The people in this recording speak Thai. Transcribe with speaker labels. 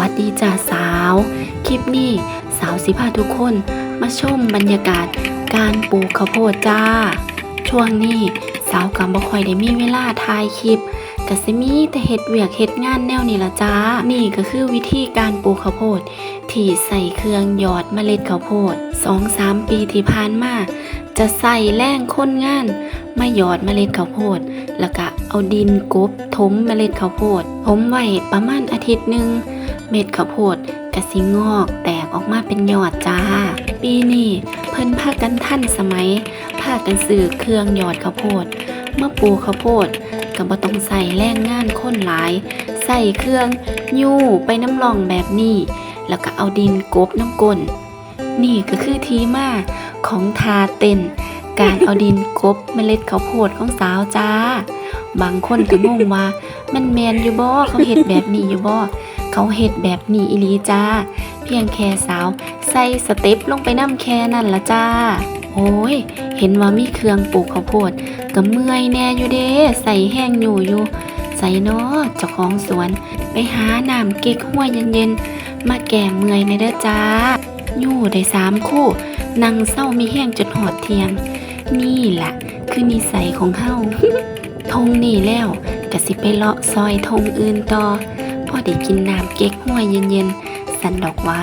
Speaker 1: วัสดีจ้าสาว คลิปนี้สาวสิพาทุกคนมาชมบรรยากาศการปลูกข้าวโพดจ้า ช่วงนี้สาวกับ่ค่อยได้มีเวลาถ่ายคลิปก็สิมีแต่เฮ็ดเวียกเฮ็ดงานแนวนี้ละจ้า นี่ก็คือวิธีการปลูกข้าวโพด ที่ใส่เครื่องหยอดเมล็ดข้าวโพด2-3ปีที่ผ่านมาจะใส่แรงคนงานมาหยอดเมล็ดข้าวโพด แล้วก็เอาดินกบถมเมล็ดข้าวโพดถมไว้ประมาณอาทิตย์หนึ่งเม็ดข้าวโพดกะสิงอกแตกออกมาเป็นยอดจ้า ปีนี้เพิ่นพากันทันสมัยพากันซื้อเครื่องหยอดข้าวโพดเมื่อปลูกข้าวโพดก็บ่ต้องใส่แรงงานคนหลาย ใส่เครื่องยู่ไปน้ำรองแบบนี้ แล้วก็เอาดินกบน้ำก้นนี่ก็คือทีมาของทาเต้นการเอาดินกบเมล็ดข้าวโพดของสาวจ้า บางคนก็งงว่า มันแมนอยู่บ่เขาเฮ็ดแบบนี้อยู่บ่เขาเฮ็ดแบบนี้อีลีจ้า เพียงแค่สาว ใส่สเต็ปลงไปน้ำแค่นั่นละจ้า โอ้ย เห็นว่ามีเครื่องปลูกข้าวโพดก็เมื่อยแน่อยู่เด้ใส่แห้งอยู่อยู่ ใส่เนาะเจ้าของสวน ไปหาน้ำเก๊กห้วยเย็นๆ มาแก้เมื่อยในเด้อจ้า อยู่ได้สามคู่ นั่งเศร้ามีแห้งจนหอดเทียง นี่แหละคือนิสัยของเฮาทงนี่แล้วก็สิไปเลาะซอยทงอื่นต่อพอได้กินน้ำเก๊กห้วยเย็นๆ สันดอกว่า